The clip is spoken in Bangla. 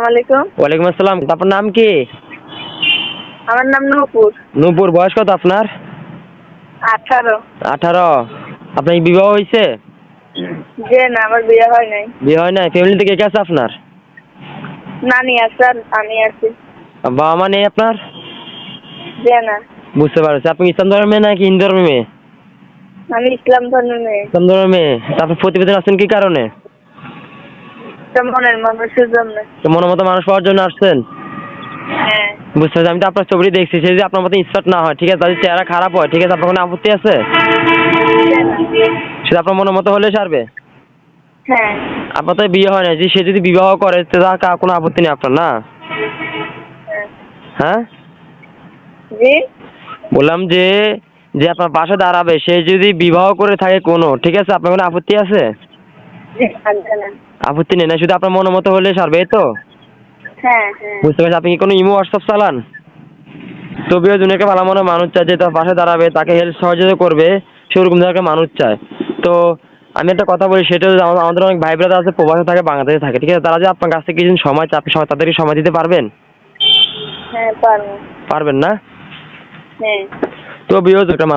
ওয়ালাইকুম আসসালাম। আপনার নাম কি? আমার নাম নূপুর। নূপুর বয়স কত আপনার? আঠারো। আঠারো। আপনার বিবাহ হয়েছে? যে না আমার বিয়ে হয় নাই। বিয়ে হয় নাই। ফ্যামিলিতে কে কে আছে আপনার? নানি আছে আর আমি আছি। বাবা মা নেই আপনার? যে না। বুঝতে পারছি। আপনি ইসলাম ধর্মের মেয়ে নাকি হিন্দু ধর্মের মেয়ে? আমি ইসলাম ইসলাম প্রতিবেদন আসছেন কি কারণে? মনের মানুষের জন্য। তো মতো মানুষ পাওয়ার জন্য আসছেন? হ্যাঁ। বুঝতে পারছি আমি তো আপনার দেখছি সে যদি আপনার মতো না হয় ঠিক আছে? তাদের চেহারা খারাপ হয় ঠিক আছে? আপনার কোনো আপত্তি আছে? সেটা আপনার মনের মতো হলে সারবে? হ্যাঁ। আপনার তো বিয়ে হয় না যে সে যদি বিবাহ করে তো তার কোনো আপত্তি নেই আপনার না? হ্যাঁ। হ্যাঁ? বললাম যে যে আপনার পাশে দাঁড়াবে সে যদি বিবাহ করে থাকে কোনো ঠিক আছে? আপনার কোনো আপত্তি আছে। আপত্তি নেই না শুধু আপনার মনের মতো হলে সারবে তো? হ্যাঁ হ্যাঁ। বুঝতে পারছি আপনি কি কোনো ইমো হোয়াটসঅ্যাপ চালান? তবেও দুনিয়াকে ভালো মনে মানুষ চায় যে তার পাশে দাঁড়াবে তাকে হেল্প সহযোগিতা করবে সেরকম ধরনের মানুষ চায়। তো আমি একটা কথা বলি সেটা আমাদের অনেক ভাই ব্রাদার আছে প্রবাসে থাকে বাংলাদেশে থাকে ঠিক আছে? তারা যে আপনার কাছ থেকে কিছু সময় আপনি সময় তাদেরকে সময় দিতে পারবেন? হ্যাঁ পারব। পারবেন না? হ্যাঁ। তো বিয়োজ একটা